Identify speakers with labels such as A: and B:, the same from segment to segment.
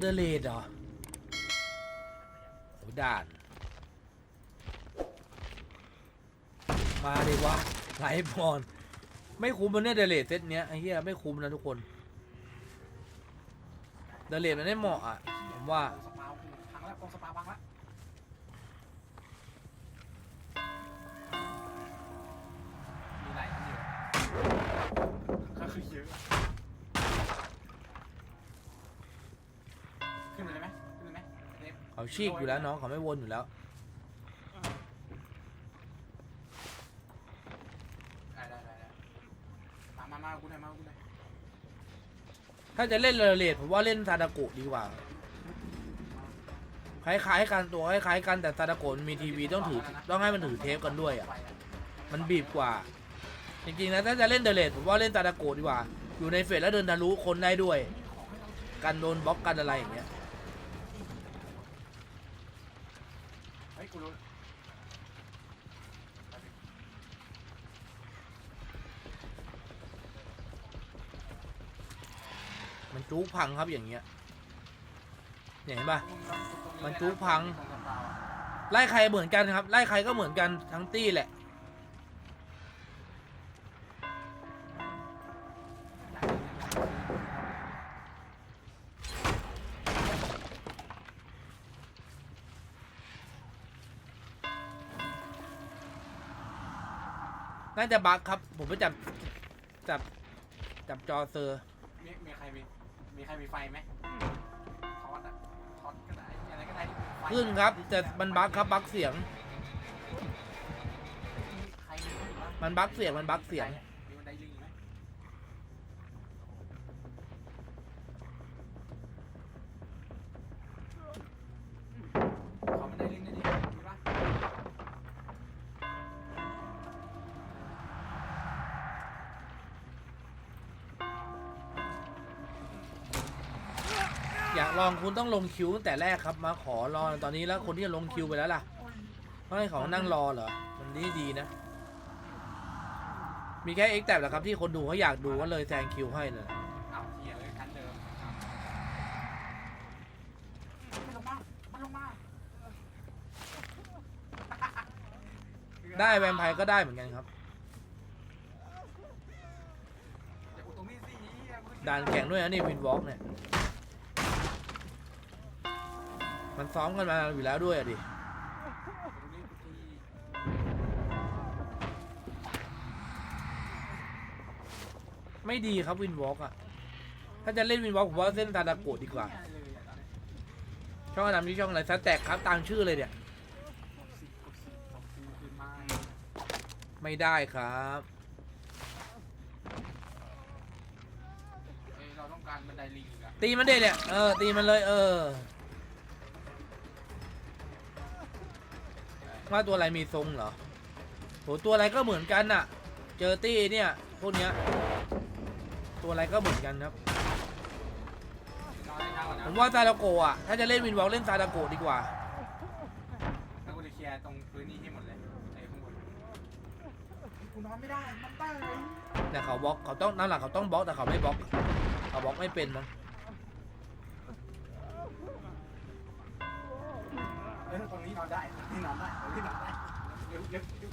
A: เดเลดเหรอโหด่าน มาดิวะไลฟ์บอลไม่คุ้มมันเนี่ยเดเลดเซตเนี้ยไอ้เหี้ยไม่คุ้มนะทุกคนเดเลดมันไม่เหมาะอะผมว่า
B: สปาวพังแล้วกองสปาวพังแล้วมีหลายอันอยู่ก็คือเยอะ เนฟ
A: เขาชีกอยู่แล้วน้องเขาไม่วนอยู่แล้ว
B: ได้ได้ได้ได้มามามากูหน่อยมากูหน่อย
A: ถ้าจะเล่นเดเลดผมว่าเล่นซาดาโกะดีกว่า คล้ายๆกันตัวคล้ายๆกันแต่ซาดาโกะมันมีทีวีต้องถือต้องให้มันถือเทปกันด้วยอะ
B: ไปแล้ว
A: มันบีบกว่า จริงๆนะถ้าจะเล่นเดเลดผมว่าเล่นซาดาโกะดีกว่า อยู่ในเฟสแล้วเดินทะลุคนได้ด้วย กันโดนบล็อกกันอะไรอย่างเงี้ย
B: เฮ้ยกูรู้
A: จู๊พังครับอย่างเงี้ยเนี่ยเห็นปะ
B: มั
A: นจุ๊พัง ไล่ใครเหมือนกันครับ ไล่ใครก็เหมือนกันทั้งตี้แหละน่าจะบั๊กครับ ผมไปจับ จับ จับจอเซอร์
B: มีมีใครมี มีใครมีไฟไหมทอดอะทอดก็ได้อะไรก็ได้ที่ไฟ
A: ขึ้นครับแต่มันบั๊กครับบั๊กเสียง
B: ใครมีบ้าง
A: มันบั๊กเสียงมันบั๊กเสียง
B: มีบันได ลอง
A: คุณต้องลงคิวตั้งแต่แรกครับมาขอรอตอนนี้แล้วคนที่จะลงคิวไปแล้วล่ะต้องให้เขานั่งรอเหรอมันดีดีนะ มีแค่เอ็กแตบแหละครับที่คนดูเขาอยากดูก็เลยแซงคิวให้เลย
B: เอาเหี้ยเลยคันเดิมมันลงมามันลงมา
A: ได้แวมไพร์ก็ได้เหมือนกันครับ
B: อย่าอุดตรงนี้สิเหี้ยมึง
A: ด่านแข่งด้วยนะนี่วินวอล์กเนี่ย มันซ้อมกันมาอยู่แล้วด้วยอะดิ
B: อุดตรงนี้ทุกที
A: ไม่ดีครับวินวอล์กอะถ้าจะเล่นวินวอล์กผมว่าเส้นซาดาโกะดีกว่า
B: เหี้ยเลยอะตอนนี้
A: ช่องอันดับที่ช่องอะไรสแต็กครับ ตามชื่อเลยเนี่ย
B: กดสิกดสิกดสิคืนมา
A: ไม่ได้ครับ
B: เอ้ยเราต้องการบันไดลิงอีกอะ
A: ตีมันเด็เนี่ย เออ ตีมันเลย เออ ว่าตัวอะไรมีทรงเหรอโหตัวอะไรก็เหมือนกันน่ะ เจอตี้เนี่ยพวกเนี้ย ตัวอะไรก็เหมือนกันครับ
B: นอนได้เช้าก่อนนะ
A: ผมว่าซาดาโกะอะ ถ้าจะเล่นวินวอล์กเล่นซาดาโกะดีกว่า
B: แล้วกูจะเคลียร์ตรงพื้นที่ให้หมดเลยไอ้ข้างบนกูนอนไม่ได้มันบ้าเลย
A: แต่เขาบล็อกเขาต้องนั่นแหละเขาต้องบล็อกแต่เขาไม่บล็อกเขาบล็อกไม่เป็นมั้ง
B: เออตรงนี้นอนได้ ตรงนี้นอนได้ตรงนี้นอนได้เร็วเร็วเร็ว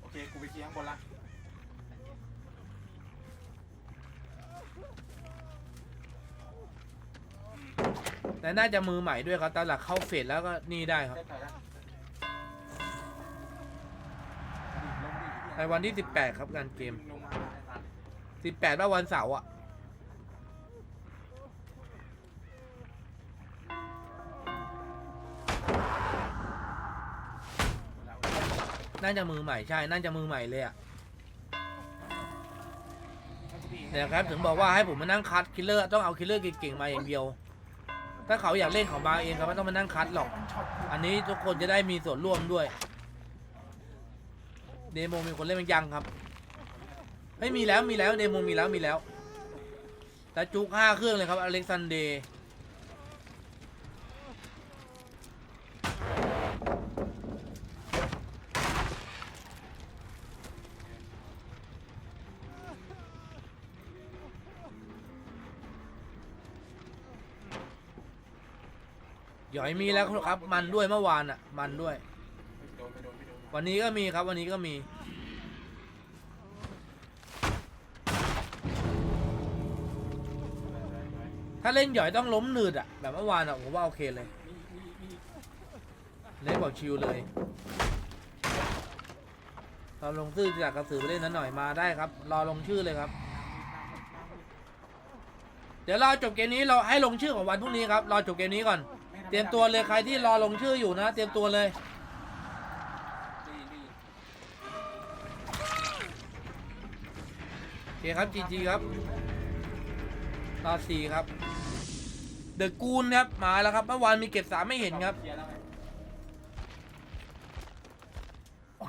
B: โอเค กูไปเคลียร์ข้างบนละ
A: แต่น่าจะมือใหม่ด้วยครับตอนหลักเข้าเฟสแล้วก็นี่ได้ครับ
B: ได้ต่อยละลงดิ
A: ในวันที่ 18 ครับงานเกม
B: ลงมา สัตว์
A: 18ว่าวันเสาร์อะน่าจะมือใหม่ใช่ น่าจะมือใหม่เลยอะเนี่ยครับถึงบอกว่าให้ผมมานั่งคัดคิลเลอร์ต้องเอาคิลเลอร์เก่งๆมาอย่างเดียว ถ้าเขาอยากเล่นเขามาเองครับไม่ต้องมานั่งคัดหรอก อันนี้ทุกคนจะได้มีส่วนร่วมด้วย เดโมมีคนเล่นมันยังครับ ไม่มีแล้วมีแล้วเดโมมีแล้วมีแล้ว แต่จุกห้าเครื่องเลยครับอเล็กซานเดร์หยอยมีแล้วครับ มันด้วยเมื่อวานอะ มันด้วย วันนี้ก็มีครับวันนี้ก็มี เล่นหย่อยต้องล้มหนืดอะแบบเมื่อวานอะผมว่าโอเคเลยเล่นบอกชิลเลยเราลงชื่อจากกระสือไปเล่นนั้นหน่อยมาได้ครับ รอลงชื่อเลยครับ เดี๋ยวรอจบเกมนี้เราให้ลงชื่อของวันพรุ่งนี้ครับรอจบเกมนี้ก่อน เตรียมตัวเลยใครที่รอลงชื่ออยู่นะ เตรียมตัวเลย
B: ดีดี
A: โอเคครับจีจีครับรอสี่ครับ เดอะกูนครับมาแล้วครับเมื่อวานมีเก็บสามไม่เห็นครับ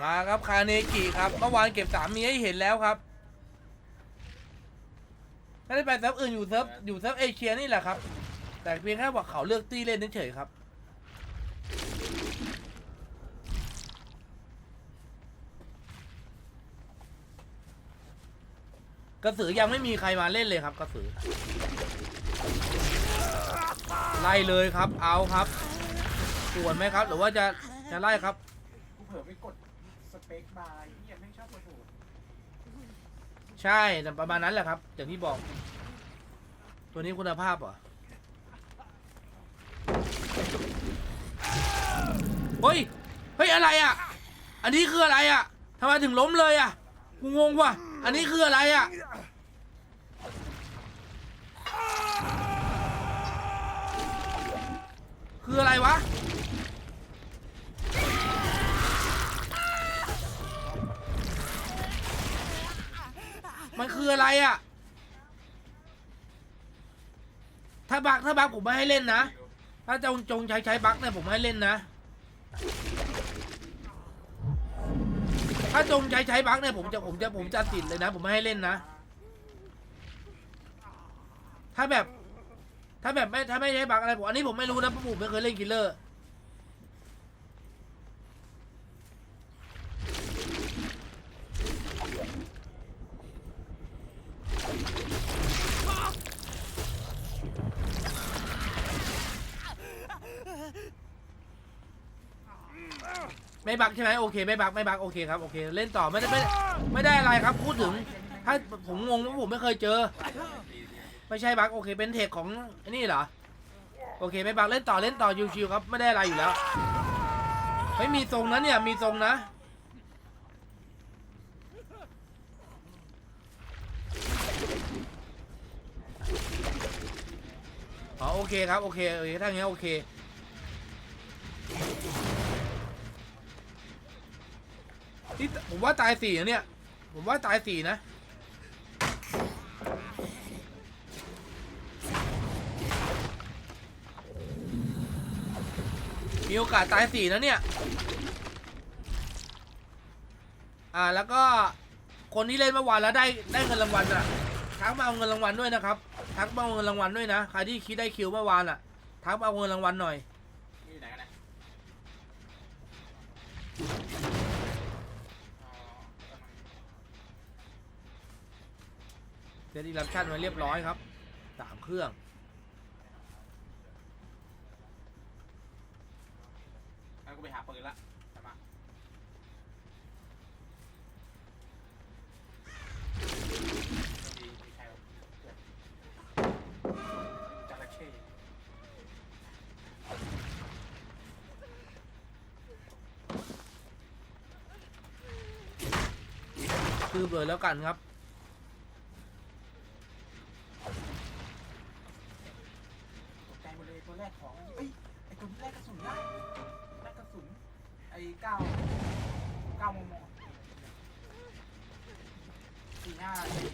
A: มาครับคาเนกิครับเมื่อวานเก็บสามมีให้เห็นแล้วครับไม่ได้ไปเซิร์ฟอื่นอยู่เซิร์ฟอยู่เซิร์ฟเอเชียนี่แหละครับ แต่เพียงแค่ว่าเขาเลือกตีเล่นเฉยๆครับกระสือยังไม่มีใครมาเล่นเลยครับกระสือ ไล่เลยครับ เอาครับส่วนไหมครับ หรือว่าจะจะไล่ครับ
B: กูเผลอไปกดสเปคบาร์ไอ้เหี้ยไม่งชอบกดถูก
A: ใช่แต่ประมาณนั้นแหละครับ อย่างที่บอก ตัวนี้คุณภาพเหรอ เฮ้ย เฮ้ย อะไรอะ อันนี้คืออะไรอะทำไมถึงล้มเลยอะ กูงงว่ะ อันนี้คืออะไรอะ คืออะไรวะ มันคืออะไรอะ ถ้าบักถ้าบักผมไม่ให้เล่นนะ ถ้าจงจงใช้ใช้บักเนี่ยผมให้เล่นนะ ถ้าจงใช้ใช้บักเนี่ยผมจะผมจะผมจะติดเลยนะ ผมไม่ให้เล่นนะ ถ้าแบบ ถ้าแบบไม่ถ้าไม่ใช้บักอะไรผมอันนี้ผมไม่รู้นะเพราะผมไม่เคยเล่นคิลเลอร์ไม่บักใช่ไหมโอเคไม่บักไม่บักโอเคครับโอเคเล่นต่อไม่ได้ไม่ได้ไม่ได้อะไรครับพูดถึงถ้าผมงงว่าผมไม่เคยเจอ ไม่ใช่บักโอเคเป็นเทคของไอ้นี่เหรอโอเคไม่บักเล่นต่อเล่นต่อชิวๆครับไม่ได้อะไรอยู่แล้วไม่มีทรงนะเนี่ยมีทรงนะอ๋อโอเคครับโอเคโอเคถ้าอย่างงี้โอเคนี่ผมว่าตายสี่นะเนี่ยผมว่าตายสี่นะ มีโอกาสตายสี่นะเนี่ย อ่าแล้วก็คนที่เล่นเมื่อวานแล้วได้ได้เงินรางวัลอะทักมาเอาเงินรางวัลด้วยนะครับทักมาเอาเงินรางวัลด้วยนะใครที่คิดได้คิวเมื่อวานอะทักมาเอาเงินรางวัลหน่อย
B: นี่อยู่ไหนกันนะอ๋อ
A: เดลิลับชั่นไว้เรียบร้อยครับสามเครื่อง
B: งั้นกูไปหาปืนละใช่ไหมดีมีใครเอาเกิดจระเข้
A: คือเบอร์แล้วกันครับ
B: ตกใจหมดเลยตัวแรกของเอ้ยไอตัวที่แรกกระสุนได้แรกกระสุนไอ้เก้าเก้ามมสี่ห้าสี่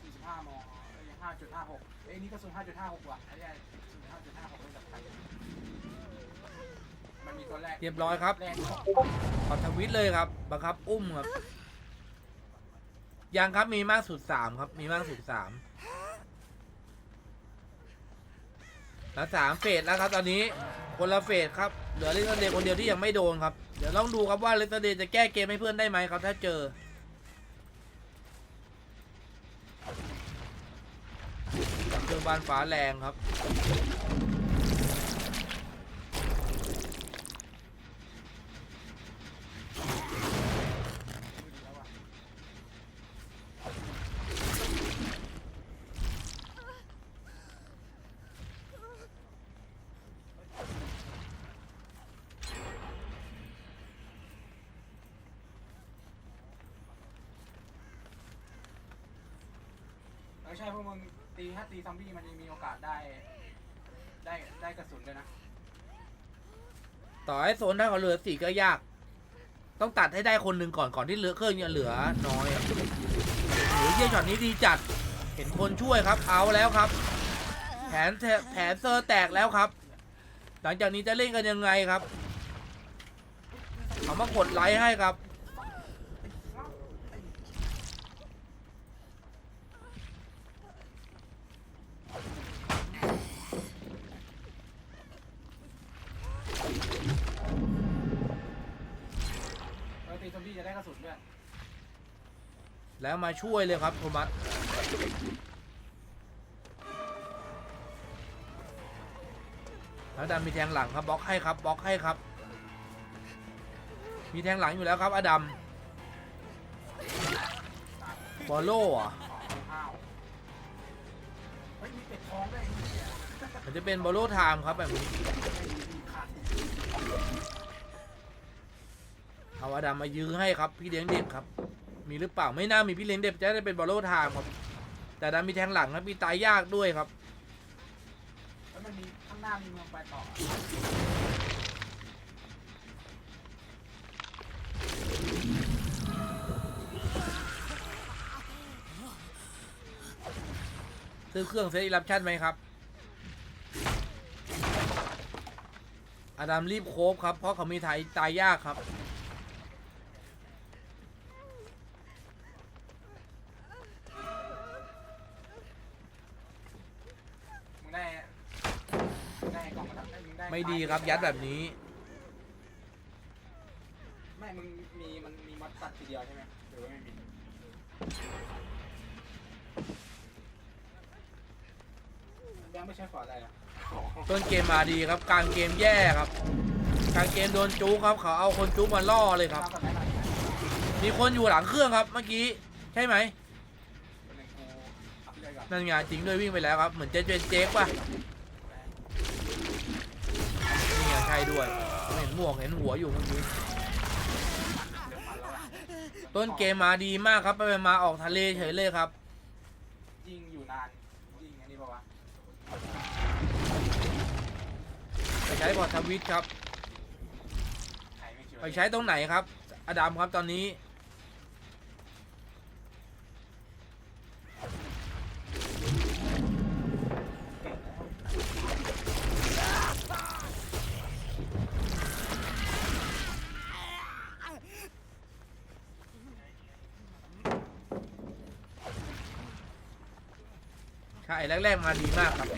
B: สี่สิบห้ามเอ้ยห้าจุดห้าหกเอ้ยนี่กระสุนห้าจุดห้าหกว่ะไอ้เนี่ยกระสุนห้าจุดห้าหกเป็นแบบไหนมันมีตัวแรก
A: เรียบร้อยครับขอทวิตเลยครับ บังคับอุ้มครับ ยังครับมีมากสุดสามครับ มีมากสุดสามแล้วสามเฟสแล้วครับ ตอนนี้คนละเฟสครับ เหลือเลสเดย์คนเดียวที่ยังไม่โดนครับ เดี๋ยวต้องดูครับว่าเลสเดย์จะแก้เกมให้เพื่อนได้ไหมครับ ถ้าเจอเครื่อบานฟ้าแรงครับ
B: ไม่ใช่พวกมึง ตีซอมบี้มันยังมีโอกาสได้ ได้ได้กระสุนด้วยนะ
A: ต่อให้โซนได้เขาเหลือสี่ก็ยาก ต้องตัดให้ได้คนหนึ่งก่อนก่อนที่เหลือเครื่องจะเหลือน้อยหรือเยี่ยช็อตนี้ดีจัด เห็นคนช่วยครับ เอาแล้วครับ แผนแทแผนเซอร์แตกแล้วครับ หลังจากนี้จะเล่นกันยังไงครับเขามากดไลค์ให้ครับ
B: เออตีซอมบี้จะได้ กระสุนด้วย
A: แล้วมาช่วยเลยครับโทมัสแล้วดัมมีแทงหลังครับบล็อกให้ครับบล็อกให้ครับ มีแทงหลังอยู่แล้วครับอดัมบอลโล่อะ
B: ข้าวเฮ้ยมีเป็ดทองด้วยไอ้เหี้ย
A: มันจะเป็นบอลโล่ไทม์ครับแบบนี้ เอาอดัมมายื้อให้ครับพี่เลี้ยงเด็กครับ มีหรือเปล่าไม่น่ามีพี่เลี้ยงเด็กจะได้เป็นบอลโล่ไทม์ครับ แต่ดันมีแทงหลังครับมีตายยากด้วยครับ
B: แล้วมันมีข้างหน้ามีเมืองไปต่อ
A: ซื้อเครื่องเซตอิรับชั่นไหมครับ อดัมรีบโคบครับ เพราะเขามีทายตายยากครับ
B: ได้ไม่ดี
A: ครับยัดแบบนี้
B: ไม่มึงมีมันมีมัดตัดทีเดียวใช่ไหมหรือว่าไม่มีแบงค์ไม่ใช่ฟอร์ดอะไรนะ
A: ต้นเกมมาดีครับกลางเกมแย่ครับกลางเกมโดนจุกครับเขาเอาคนจุกมาล่อเลยครับ
B: น้ำกับแบงค์อะไรนะ
A: มีคนอยู่หลังเครื่องครับเมื่อกี้ใช่ไหม
B: เป็นหนึ่งกูอัพเลยก่อน
A: นั่นไงจริงด้วยวิ่งไปแล้วครับเหมือนจะเป็นเจ๊กป่ะ ด้วยผมเห็นหมวกเห็นหัวอยู่เมื่อกี้
B: เดี๋ยวมันแล้วอะ
A: ต้นเกมมาดีมากครับไปไปมาออกทะเลเฉยเลยครับ
B: ยิงอยู่นานยิงอันนี้ป่าวะ
A: ไปใช้พอร์ตทวิตครับ
B: ใครไม่เชื่อ
A: ไปใช้ตรงไหนครับ อดัมครับตอนนี้ ใช่ แรกๆมาดีมากครับ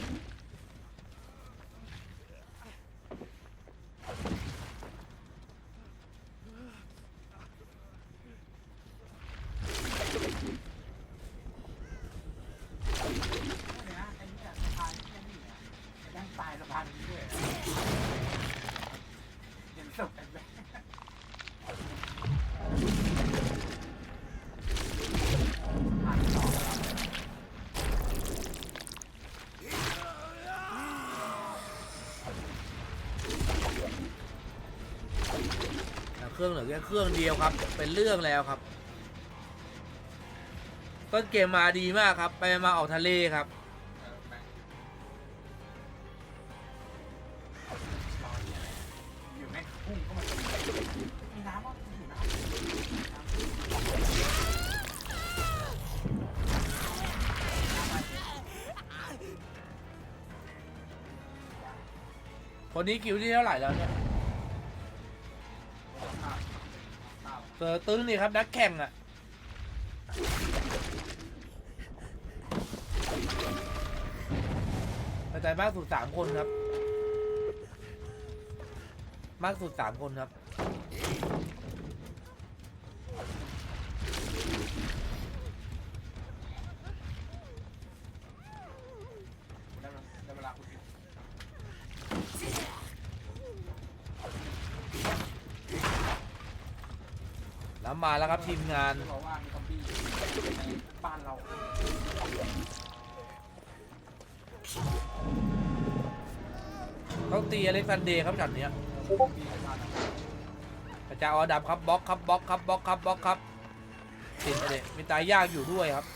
B: รื่อง
A: เหลือแค่เครื่องเดียวครับ เป็นเรื่องแล้วครับ ต้นเกมมาดีมากครับ ไปมาออกทะเลครับ
B: ออแบงค์รอเนี่ยอยู่แม่งพุ่งเข้ามามีน้ำมั้งอยู่น้ำ
A: คนนี้คิวที่เท่าไหร่แล้วเนี่ย เซอร์ตึ้งนี่ครับนักแข่งอะกระจายมากสุดสามคนครับ มากสุดสามคนครับ้ำมาแล้วครับทีมงาน
B: บ้านเรา
A: ต้องตีอเล็กซานเดย์ครับช็อตเนี้ยกระจาออดับครับบล็อกครับบล็อกครับบล็อกครับบล็อกครับติดเลยมีตายยากอยู่ด้วยครับ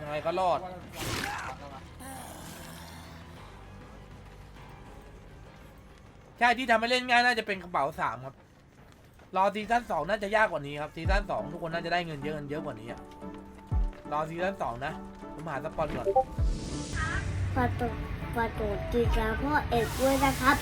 A: ยังไงก็รอด
B: ใช่
A: ที่ทำให้เล่นง่ายน่าจะเป็นกระเป๋าสามครับ รอซีซั่นสองน่าจะยากกว่านี้ครับซีซั่นสองทุกคนน่าจะได้เงินเยอะเงินเยอะกว่านี้อะรอซีซั่นสองนะผมหาสปอนก่อน
C: ฝากกดฝากกดติดตามพ่อเอกด้วยนะครับ